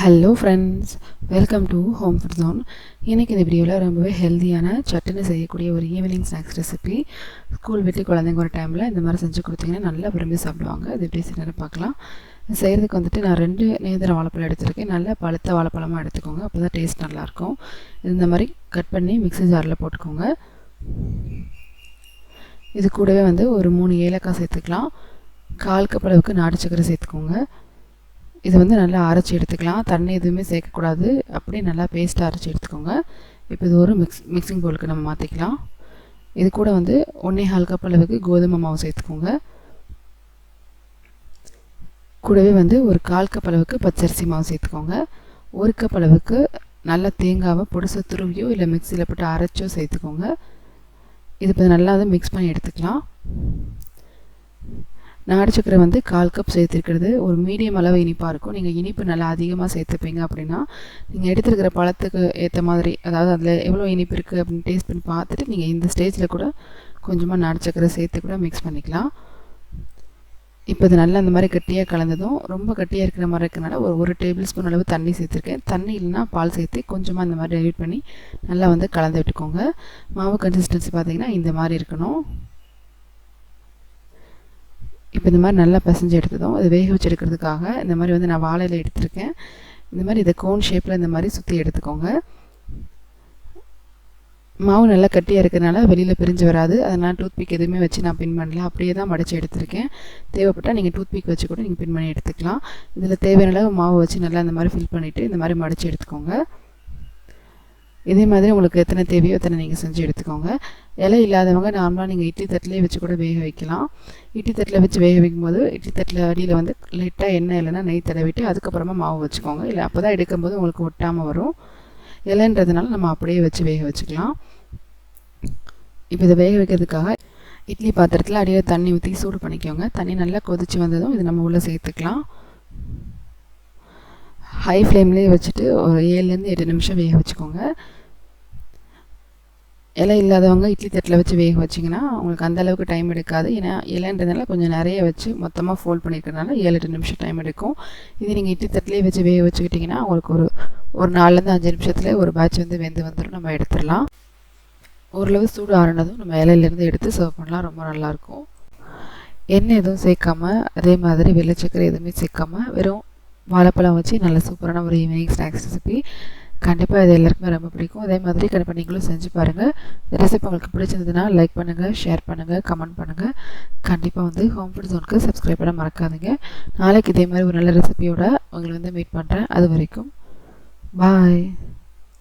Hello friends welcome to home food zone இன்றைக்கி இந்த வீடியோவில் ரொம்பவே ஹெல்த்தியான சட்டுன்னு செய்யக்கூடிய ஒரு ஈவினிங் ஸ்நாக்ஸ் ரெசிபி ஸ்கூல் விட்டு குழந்தைங்க ஒரு டைமில் இந்த மாதிரி செஞ்சு கொடுத்தீங்கன்னா நல்லா விரும்பி சாப்பிடுவாங்க. இது எப்படி செய்யணும் பார்க்கலாம். செய்கிறதுக்கு வந்துட்டு நான் ரெண்டு நேந்திர வாழைப்பழம் எடுத்திருக்கேன். நல்லா பழுத்த வாழைப்பழமாக எடுத்துக்கோங்க. அப்போ தான் டேஸ்ட் நல்லாயிருக்கும். இந்த மாதிரி கட் பண்ணி மிக்ஸி ஜாரில் போட்டுக்கோங்க. இது கூடவே வந்து ஒரு மூணு ஏலக்காய் சேர்த்துக்கலாம். கால் கப் அளவுக்கு நாட்டு சக்கரை சேர்த்துக்கோங்க. இது வந்து நல்லா அரைச்சி எடுத்துக்கலாம். தண்ணி எதுவுமே சேர்க்கக்கூடாது. அப்படியே நல்லா பேஸ்ட்டாக அரைச்சி எடுத்துக்கோங்க. இப்போ இது ஒரு மிக்ஸ் மிக்சிங் பவுலுக்கு நம்ம மாற்றிக்கலாம் இது கூட வந்து ஒன்றே ஹால் கப் அளவுக்கு கோதுமை மாவு சேர்த்துக்கோங்க. கூடவே வந்து ஒரு கால் கப் அளவுக்கு பச்சரிசி மாவு சேர்த்துக்கோங்க. ஒரு கப் அளவுக்கு நல்ல தேங்காவை பொடிசை துருவியோ இல்லை மிக்சியில் போட்டு அரைச்சோ சேர்த்துக்கோங்க. இது இப்போ நல்லா வந்து மிக்ஸ் பண்ணி எடுத்துக்கலாம். நாடு சக்கரை வந்து கால் கப் சேர்த்துருக்கிறது. ஒரு மீடியம் அளவு இனிப்பாக இருக்கும். நீங்கள் இனிப்பு நல்லா அதிகமாக சேர்த்துப்பீங்க அப்படின்னா நீங்கள் எடுத்துருக்கிற பழத்துக்கு ஏற்ற மாதிரி அதாவது அதில் எவ்வளோ இனிப்பு இருக்குது அப்படின்னு டேஸ்ட் பண்ணி பார்த்துட்டு நீங்கள் இந்த ஸ்டேஜில் கூட கொஞ்சமாக நாடு சக்கரை சேர்த்து கூட மிக்ஸ் பண்ணிக்கலாம். இப்போ இது நல்லா அந்த மாதிரி கட்டியாக கலந்ததும் ரொம்ப கட்டியாக இருக்கிற மாதிரி இருக்கிறனால ஒரு ஒரு டேபிள் ஸ்பூன் அளவு தண்ணி சேர்த்துருக்கேன். தண்ணி இல்லைனா பால் சேர்த்து கொஞ்சமாக அந்த மாதிரி டைல்யூட் பண்ணி நல்லா வந்து கலந்து விட்டுக்கோங்க. மாவு கன்சிஸ்டன்சி பார்த்திங்கன்னா இந்த மாதிரி இருக்கணும். இப்போ இந்த மாதிரி நல்லா பிசைஞ்சு எடுத்ததும் அது வேக வச்சு எடுக்கிறதுக்காக இந்த மாதிரி வந்து நான் வாழையில் எடுத்திருக்கேன். இந்த மாதிரி இதை கோன் ஷேப்பில் இந்த மாதிரி சுற்றி எடுத்துக்கோங்க. மாவு நல்லா கட்டியாக இருக்கிறதுனால வெளியில் பிரிஞ்சு வராது. அதனால் டூத்பிக் எதுவுமே வச்சு நான் பின் பண்ணல. அப்படியே தான் மடித்து எடுத்திருக்கேன். தேவைப்பட்டால் நீங்கள் டூத்பிக் வச்சு கூட நீங்கள் பின் பண்ணி எடுத்துக்கலாம். இதில் தேவையான அளவு மாவு வச்சு நல்லா இந்த மாதிரி ஃபில் பண்ணிவிட்டு இந்த மாதிரி மடித்து எடுத்துக்கோங்க. இதே மாதிரி உங்களுக்கு எத்தனை தேவையோ எத்தனை நீங்கள் செஞ்சு எடுத்துக்கோங்க. இலை இல்லாதவங்க நார்மலாக நீங்கள் இட்லி தட்டிலே வச்சு கூட வேக வைக்கலாம். இட்லி தட்டில் வச்சு வேக வைக்கும்போது இட்லி தட்டில் அடியில் வந்து லைட்டாக எண்ணெய் இல்லைன்னா நெய் தடவிட்டு அதுக்கப்புறமா மாவு வச்சுக்கோங்க. இல்லை அப்போ தான் எடுக்கும்போது உங்களுக்கு ஒட்டாமல் வரும். இலைன்றதுனால நம்ம அப்படியே வச்சு வேக வச்சுக்கலாம். இப்போ இதை வேக வைக்கிறதுக்காக இட்லி பாத்திரத்தில் அடியில் தண்ணி ஊற்றி சூடு பண்ணிக்கோங்க. தண்ணி நல்லா கொதித்து வந்ததும் இது நம்ம உள்ளே சேர்த்துக்கலாம். ஹை ஃப்ளேம்லேயே வச்சுட்டு ஒரு ஏழுலேருந்து எட்டு நிமிஷம் வேக வச்சுக்கோங்க. இலை இல்லாதவங்க இட்லி தட்டில் வச்சு வேக வச்சிங்கன்னா உங்களுக்கு அந்த அளவுக்கு டைம் எடுக்காது. ஏன்னா இலைன்றதுனால கொஞ்சம் நிறைய வச்சு மொத்தமாக ஃபோல்ட் பண்ணியிருக்கிறதுனால ஏழு எட்டு நிமிஷம் டைம் எடுக்கும். இது நீங்கள் இட்லி தட்டிலே வச்சு வேக வச்சுக்கிட்டிங்கன்னா உங்களுக்கு ஒரு ஒரு நாலுலேருந்து அஞ்சு நிமிஷத்தில் ஒரு பேட்ச் வந்து வெந்து வந்துடும். நம்ம எடுத்துடலாம். ஓரளவு சூடு ஆறினதும் நம்ம இலையிலேருந்து எடுத்து சர்வ் பண்ணலாம். ரொம்ப நல்லாயிருக்கும் எண்ணெய் எதுவும் சேர்க்காம அதே மாதிரி வெள்ளச்சக்கரை எதுவுமே சேர்க்காமல் வெறும் வாழைப்பழம் வச்சு நல்ல சூப்பரான ஒரு ஈவினிங் ஸ்நாக்ஸ் ரெசிபி கண்டிப்பாக இது எல்லாருக்குமே ரொம்ப பிடிக்கும். அதே மாதிரி கண்டிப்பாக நீங்களும் செஞ்சு பாருங்கள் இந்த ரெசிபி உங்களுக்கு பிடிச்சிருந்ததுன்னா லைக் பண்ணுங்கள் ஷேர் பண்ணுங்கள் கமெண்ட் பண்ணுங்கள் கண்டிப்பாக வந்து ஹோம் ஃபுட் ஜோனுக்கு சப்ஸ்கிரைப் பண்ண மறக்காதீங்க. நாளைக்கு இதே மாதிரி ஒரு நல்ல ரெசிபியோட உங்களை வந்து மீட் பண்ணுறேன் அது வரைக்கும் பாய்